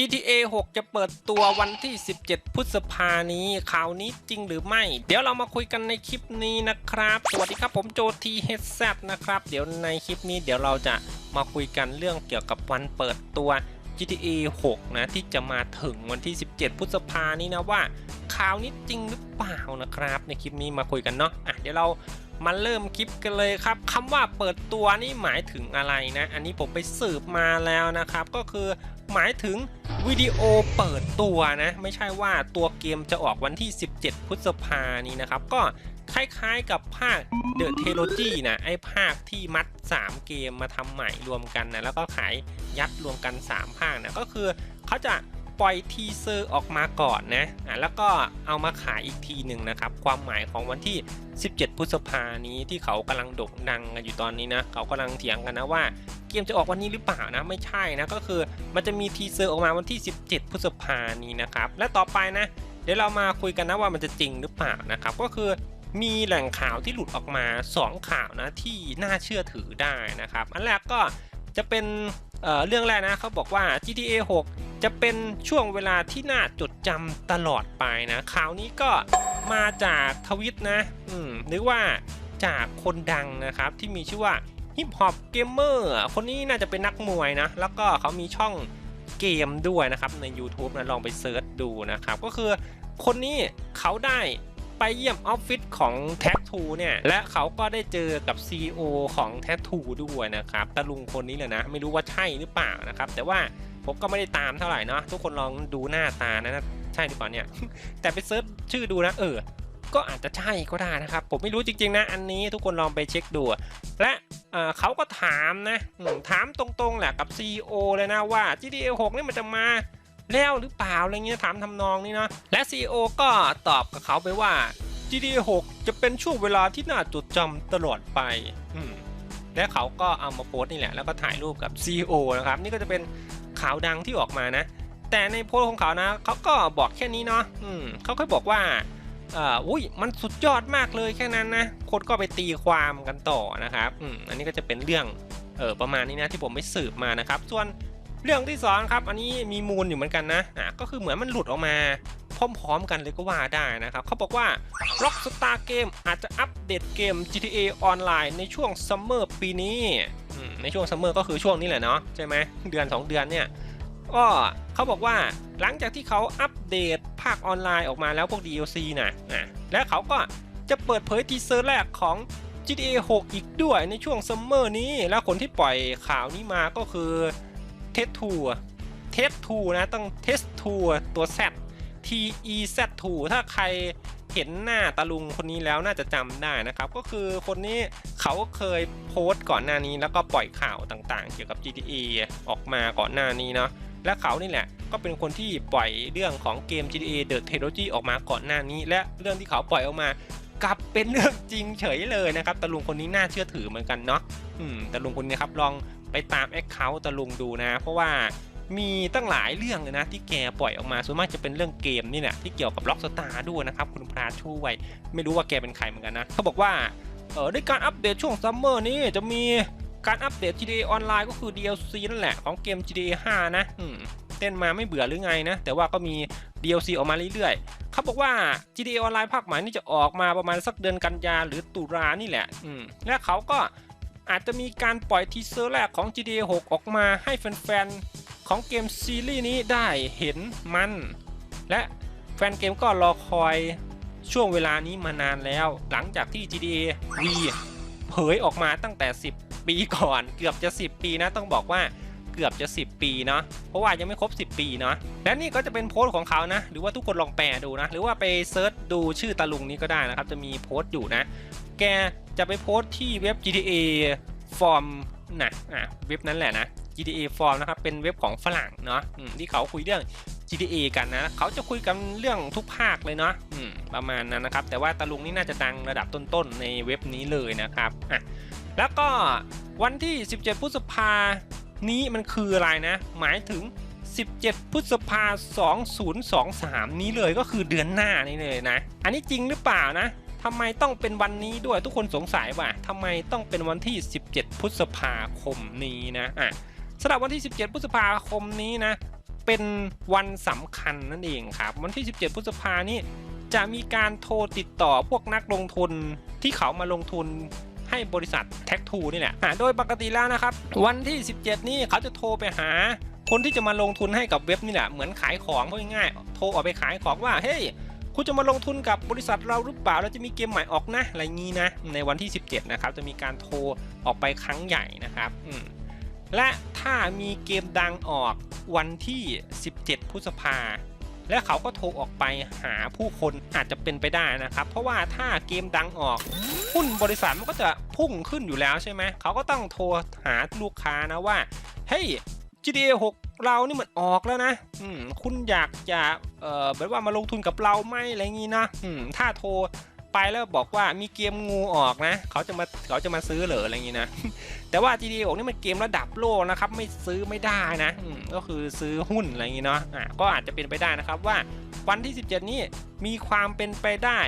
GTA 6 จะเปิดตัววันที่ 17 พฤษภานี้ข่าวนี้จริงหรือไม่ เดี๋ยวเรามาคุยกันในคลิปนี้นะครับ สวัสดีครับผมโจทีเฮดแซนะครับ เดี๋ยวในคลิปนี้เดี๋ยวเราจะมาคุยกันเรื่องเกี่ยวกับวันเปิดตัว GTA 6 นะ ที่จะมาถึงวันที่ 17 พฤษภานี้นะว่าข่าวนี้จริงหรือเปล่านะครับ ในคลิปนี้มาคุยกันเนาะอะเดี๋ยวเรามาเริ่มคลิปกันเลยครับคำว่าเปิดตัวนี่หมายถึงอะไรนะ อันนี้ผมไปสืบมาแล้วนะครับ ก็คือ หมายถึงวิดีโอเปิดตัวนะ ไม่ใช่ว่าตัวเกมจะออกวันที่ 17 พฤษภานี้นะครับ ก็คล้ายๆกับภาค The Trilogy นะไอ้ภาคที่มัด 3 เกมมาทำใหม่รวมกันนะแล้วก็ขายยัดรวมกัน 3 ภาคนะก็คือเขาจะ ปล่อยทีเซอร์ออกมาก่อนนะอะแล้วก็เอามาขายอีกทีหนึ่งนะครับ ความหมายของวันที่ 17 พฤษภานี้ที่เขากำลังโด่งดังกันอยู่ตอนนี้นะ เขากำลังเถียงกันนะว่าเกมจะออกวันนี้หรือเปล่านะ ไม่ใช่นะ ก็คือมันจะมีทีเซอร์ออกมาวันที่ 17 พฤษภานี้นะครับ และต่อไปนะ เดี๋ยวเรามาคุยกันนะว่ามันจะจริงหรือเปล่านะครับ ก็คือมีแหล่งข่าวที่หลุดออกมา 2 ข่าวนะที่น่าเชื่อถือได้นะครับ อันแรกก็จะเป็นเเรื่องแรกนะเขาบอกว่า GTA 6 จะเป็นช่วงเวลาที่น่าจดจำตลอดไปนะข่าวนี้ก็มาจากทวิตนะอืมหรือว่าจากคนดังนะครับที่มีชื่อว่าฮิปฮอปเกมเมอร์คนนี้น่าจะเป็นนักมวยนะ แล้วก็เขามีช่องเกมด้วยนะครับ ใน YouTube นะลองไปเซิร์ชดูนะครับ ก็คือคนนี้เขาได้ไปเยี่ยมออฟฟิศของ t a t t o o เนี่ย และเขาก็ได้เจอกับ CEO ของ t a t t o o ด้วยนะครับตะลุงคนนี้เลยนะ ไม่รู้ว่าใช่หรือเปล่านะครับ แต่ว่า ผมก็ไม่ได้ตามเท่าไหร่เนาะทุกคนลองดูหน้าตานะใช่หรือเปล่าเนี่ย แต่ไปเซิร์ชชื่อดูนะเออ ก็อาจจะใช่ก็ได้นะครับ ผมไม่รู้จริงๆนะ อันนี้ทุกคนลองไปเช็คดู และเเขาก็ถามนะอืมถามตรงๆแหละกับ CEO เลยนะว่า GTA 6นี่มันจะมาแล้วหรือเปล่าอะไรเงี้ยถามทำนองนี้นะและ CEO ก็ตอบกับเขาไปว่า GTA 6 จะเป็นช่วงเวลาที่น่าจดจำตลอดไปและเขาก็เอามาโพสต์นี่แหละ แล้วก็ถ่ายรูปกับ CEO นะครับ นี่ก็จะเป็น ข่าวดังที่ออกมานะ แต่ในโพสของเขานะเขาก็บอกแค่นี้เนาะอืมเขาค่อยบอกว่าอุ้ยมันสุดยอดมากเลยแค่นั้นนะคนก็ไปตีความกันต่อนะครับอืมอันนี้ก็จะเป็นเรื่องเออประมาณนี้นะที่ผมไปสืบมานะครับ ส่วนเรื่องที่สองครับ อันนี้มีมูลอยู่เหมือนกันนะอะก็คือเหมือนมันหลุดออกมาพร้อมๆกันเลยก็ว่าได้นะครับ เขาบอกว่า Rockstar Game อาจจะอัปเดตเกม GTA ออนไลน์ในช่วงซัมเมอร์ปีนี้ ในช่วงซัมเมอร์ก็คือช่วงนี้แหละเนาะใช่ไหมเดือน 2 เดือนเนี่ยก็เขาบอกว่าหลังจากที่เขาอัปเดตภาคออนไลน์ออกมาแล้วพวก DLC นะอะและเขาก็จะเปิดเผยทีเซอร์แรกของ GTA 6 อีกด้วยในช่วงซัมเมอร์นี้ แล้วคนที่ปล่อยข่าวนี้มาก็คือเทสทูเทสทูนะต้องเทสทูตัว Z T E Z 2ถ้าใคร เห็นหน้าตาลุงคนนี้แล้วน่าจะจำได้นะครับ ก็คือคนนี้เขาเคยโพสต์ก่อนหน้านี้แล้วก็ปล่อยข่าวต่างๆ เกี่ยวกับ GTA ออกมาก่อนหน้านี้เนาะและเขานี่แหละก็เป็นคนที่ปล่อยเรื่องของเกม GTA The Trilogy ออกมาก่อนหน้านี้ และเรื่องที่เขาปล่อยออกมากลับเป็นเรื่องจริงเฉยเลยนะครับตะลุงคนนี้น่าเชื่อถือเหมือนกันเนาะอืมตะลุงคนนี้ครับลองไปตามแอคเคาท์ตะลุงดูนะ เพราะว่า มีตั้งหลายเรื่องเลยนะที่แกปล่อยออกมาส่วนมากจะเป็นเรื่องเกมนี่แหละที่เกี่ยวกับล็อกสตาร์ด้วยนะครับคุณพระช่วยไม่รู้ว่าแกเป็นใครเหมือนกันนะเขาบอกว่าเออด้วยการอัปเดตช่วงซัมเมอร์นี้จะมีการอัปเดต GTA ออนไลน์ก็คือ DLC นั่นแหละของเกม GTA 5 นะอืมเต้นมาไม่เบื่อหรือไงนะ แต่ว่าก็มี DLC ออกมาเรื่อยๆเขาบอกว่า GTA ออนไลน์ภาคใหม่นี่จะออกมาประมาณสักเดือนกันยาหรือตุลานี่แหละอืมและเขาก็อาจจะมีการปล่อยทีเซอร์แรกของ GTA 6 ออกมาให้แฟนๆ ของเกมซีรีส์นี้ได้เห็นมัน และแฟนเกมก็รอคอยช่วงเวลานี้มานานแล้ว หลังจากที่ GTA V เผยออกมาตั้งแต่ 10 ปีก่อน เกือบจะ 10 ปีนะต้องบอกว่าเกือบจะ 10 ปีเนาะเพราะว่ายังไม่ครบ 10 ปีเนาะและนี่ก็จะเป็นโพสต์ของเขานะ หรือว่าทุกคนลองแปลดูนะ หรือว่าไปเซิร์ชดูชื่อตาลุงนี้ก็ได้นะครับ จะมีโพสต์อยู่นะ แกจะไปโพสต์ที่เว็บ GTA Form นะอะเว็บนั้นแหละนะ GTA Form นะครับเป็นเว็บของฝรั่งเนาะที่เขาคุยเรื่อง GTA กันนะเขาจะคุยกันเรื่องทุกภาคเลยเนาะประมาณนั้นนะครับ แต่ว่าตาลุงนี่น่าจะดังระดับต้นๆในเว็บนี้เลยนะครับอะแล้วก็วันที่ 17 พฤษภานี้มันคืออะไรนะ หมายถึง 17 พฤษภา 2023 นี้เลยก็คือเดือนหน้านี่เลยนะ อันนี้จริงหรือเปล่านะทำไมต้องเป็นวันนี้ด้วยทุกคนสงสัยว่าทำไมต้องเป็นวันที่ 17 พฤษภาคมนี้นะอะำหรับวันที่ 17 พฤษภาคมนี้นะ เป็นวันสำคัญนั่นเองครับ วันที่ 17 พฤษภานี่จะมีการโทรติดต่อพวกนักลงทุนที่เขามาลงทุนให้บริษัทแท็กทูนี่แหละโดยปกติแล้วนะครับ วันที่ 17 นี่เขาจะโทรไปหาคนที่จะมาลงทุนให้กับเว็บนี่แหละเหมือนขายของพูดง่ายๆโทรออกไปขายของว่าเฮ้ยคุณจะมาลงทุนกับบริษัทเราหรือเปล่าเราจะมีเกมใหม่ออกนะอะไรงี้นะในวันที่ 17 นะครับจะมีการโทรออกไปครั้งใหญ่นะครับ และถ้ามีเกมดังออกวันที่ 17 พฤษภา และเขาก็โทรออกไปหาผู้คนอาจจะเป็นไปได้นะครับ เพราะว่าถ้าเกมดังออกหุ้นบริษัทมันก็จะพุ่งขึ้นอยู่แล้วใช่ไหมเขาก็ต้องโทรหาลูกค้านะว่าเฮ้ย GTA 6 เรานี่มันออกแล้วนะอืมคุณอยากจะเอ่อแบบว่ามาลงทุนกับเราไหมอะไรงี้นะอืมถ้าโทร ไปแล้วบอกว่ามีเกมงูออกนะ เขาจะมาเขาจะมาซื้อเหรออะไรอย่างนี้นะ แต่ว่า GTA 6นี่มันเกมระดับโลกนะครับ ไม่ซื้อไม่ได้นะ ก็คือซื้อหุ้นอะไรอย่างนี้เนาะะก็อาจจะเป็นไปได้นะครับว่าวันที่ 17 นี้มีความเป็นไปได้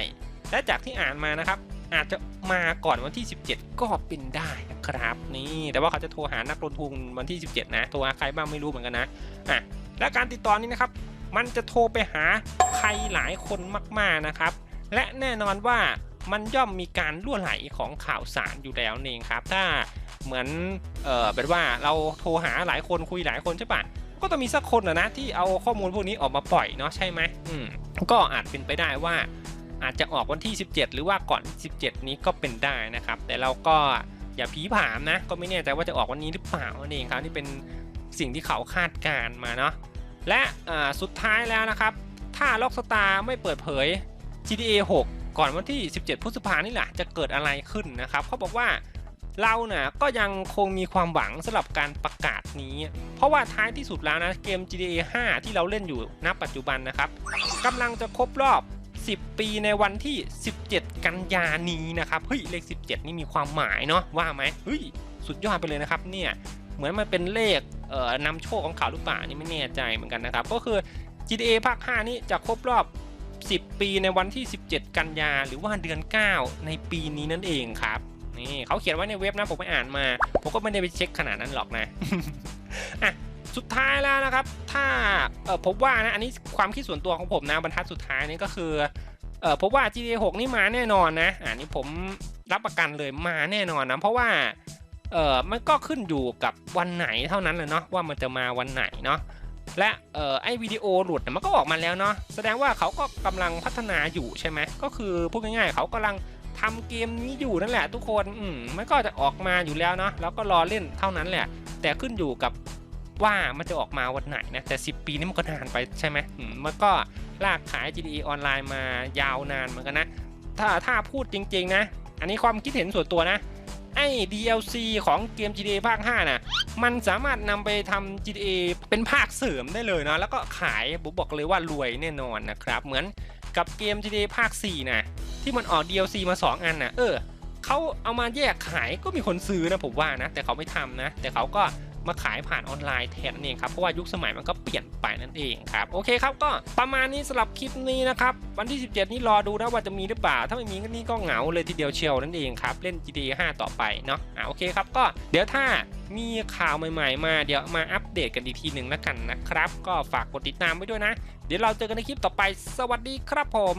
และจากที่อ่านมานะครับ อาจจะมาก่อนวันที่ 17 ก็เป็นได้นะครับ นี่แต่ว่าเขาจะโทรหานักลงทุนวันที่ 17 นะโทรหาใครบ้างไม่รู้เหมือนกันนะอะและการติดต่อนี้นะครับมันจะโทรไปหาใครหลายคนมาก ๆ นะครับ และแน่นอนว่ามันย่อมมีการล่วไหลของข่าวสารอยู่แล้วนี่เองครับ ถ้าเหมือนเออแบบว่าเราโทรหาหลายคนคุยหลายคนใช่ปะก็ต้องมีสักคนนะนะที่เอาข้อมูลพวกนี้ออกมาปล่อยเนาะใช่ไหมอืมก็อาจเป็นไปได้ว่า อาจจะออกวันที่ 17 หรือว่าก่อน 17 นี้ก็เป็นได้นะครับ แต่เราก็อย่าผีผามนะ ก็ไม่แน่ใจว่าจะออกวันนี้หรือเปล่านั่นเองครับนี่เป็นสิ่งที่เขาคาดการณ์มาเนาะและสุดท้ายแล้วนะครับ ถ้าล็อกสตาร์ไม่เปิดเผย GTA 6 ก่อนวันที่ 17 พฤษภานี่แหละจะเกิดอะไรขึ้นนะครับเขาบอกว่าเราเนี่ยก็ยังคงมีความหวังสำหรับการประกาศนี้ เพราะว่าท้ายที่สุดแล้วนะเกม GTA 5 ที่เราเล่นอยู่ณปัจจุบันนะครับกำลังจะครบรอบ 10 ปีในวันที่ 17 กันยานี้นะครับเฮ้ยเลข 17 นี่มีความหมายเนาะว่าไหมเฮ้ยสุดยอดไปเลยนะครับเนี่ยเหมือนมันเป็นเลขเอ่อนำโชคของเขาหรือเปล่านี่ไม่แน่ใจเหมือนกันนะครับก็คือ GTA ภาค 5 นี่จะครบรอบ 10 ปีในวันที่ 17 กันยาหรือว่าเดือน 9 ในปีนี้นั่นเองครับนี่เขาเขียนไว้ในเว็บนะผมไปอ่านมา ผมก็ไม่ได้ไปเช็คขนาดนั้นหรอกนะอะสุดท้ายแล้วนะครับ ถ้าเออผมว่านะอันนี้ความคิดส่วนตัวของผมนะบรรทัดสุดท้ายนี่ก็คือเออผมว่า GTA 6 นี่มาแน่นอนนะอ่านี่ผมรับประกันเลยมาแน่นอนนะเพราะว่าเออมันก็ขึ้นอยู่กับวันไหนเท่านั้นเลยเนาะว่ามันจะมาวันไหนเนาะ และเออไอวิดีโอหลุดมันก็ออกมาแล้วเนาะแสดงว่าเขาก็กำลังพัฒนาอยู่ใช่ไหมก็คือพูดง่ายๆเขากำลังทำเกมนี้อยู่นั่นแหละทุกคนอืมมันก็จะออกมาอยู่แล้วเนาะแล้วก็รอเล่นเท่านั้นแหละ แต่ขึ้นอยู่กับว่ามันจะออกมาวันไหนนะแต่ 10 ปีนี่มันก็นานไปใช่ไหมมมันก็ลากขาย GTA ออนไลน์มายาวนานเหมือนกันนะ ถ้าถ้าพูดจริง ๆ นะ อันนี้ความคิดเห็นส่วนตัวนะ ไอ้ DLC ของเกม GTA ภาค 5 นะ มันสามารถนำไปทำ GTA เป็นภาคเสริมได้เลยนะ แล้วก็ขายผมบอกเลยว่ารวยแน่นอนนะครับ เหมือนกับเกม GTA ภาค 4 นะ ที่มันออก DLC มา 2 อันนะเออเขาเอามาแยกขายก็มีคนซื้อนะผมว่านะ แต่เขาไม่ทำนะ แต่เขาก็ มาขายผ่านออนไลน์แทนนั่นเองครับเพราะว่ายุคสมัยมันก็เปลี่ยนไปนั่นเองครับโอเคครับก็ประมาณนี้สำหรับคลิปนี้นะครับวันที่ 17 นี้รอดูนะว่าจะมีหรือเปล่า ถ้าไม่มีก็นี่ก็เหงาเลยทีเดียวเชียวนั่นเองครับเล่น GTA 5 ต่อไปเนาะอ่าโอเคครับก็เดี๋ยวถ้ามีข่าวใหม่ๆ มาเดี๋ยวมาอัปเดตกันอีกทีหนึ่งแล้วกันนะครับ ก็ฝากกดติดตามไว้ด้วยนะ เดี๋ยวเราเจอกันในคลิปต่อไป สวัสดีครับผม